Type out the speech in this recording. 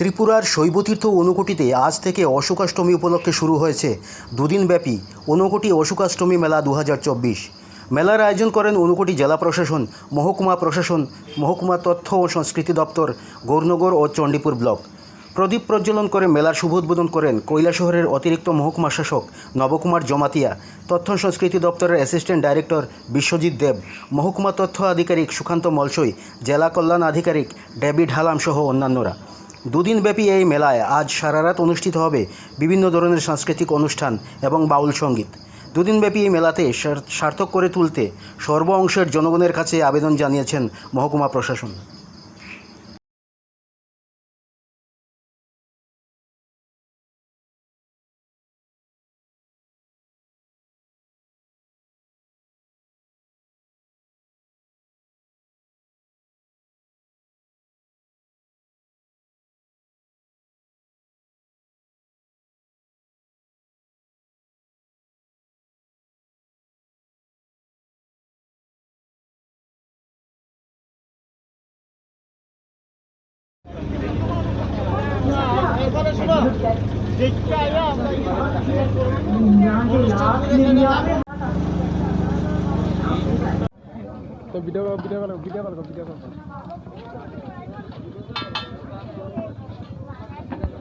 ত্রিপুরার শৈবতীর্থ অনুকূটিতে আজ থেকে অশোকাষ্টমী উপলক্ষে শুরু হয়েছে দুদিনব্যাপী অনুকূটি অশোকাষ্টমী মেলা দু হাজার চব্বিশ। মেলার আয়োজন করেন অনুকূটি জেলা প্রশাসন, মহকুমা প্রশাসন, মহকুমা তথ্য ও সংস্কৃতি দপ্তর, গৌরনগর ও চণ্ডীপুর ব্লক। প্রদীপ প্রজ্বলন করে মেলার শুভ উদ্বোধন করেন কৈলাসহরের অতিরিক্ত মহকুমা শাসক নবকুমার জমাতিয়া, তথ্য সংস্কৃতি দপ্তরের অ্যাসিস্ট্যান্ট ডাইরেক্টর বিশ্বজিৎ দেব, মহকুমা তথ্য আধিকারিক সুকান্ত মলসই, জেলা কল্যাণ আধিকারিক ডেভিড হালাম সহ অন্যান্যরা। দুদিনব্যাপী এই মেলায় আজ সারারাত অনুষ্ঠিত হবে বিভিন্ন ধরনের সাংস্কৃতিক অনুষ্ঠান এবং বাউল সংগীত। দুদিনব্যাপী এই মেলাতে সার্থক করে তুলতে সর্ব অংশের জনগণের কাছে আবেদন জানিয়েছেন মহকুমা প্রশাসন। তো ভিডিও ভিডিও করো ভিডিও করো ভিডিও করো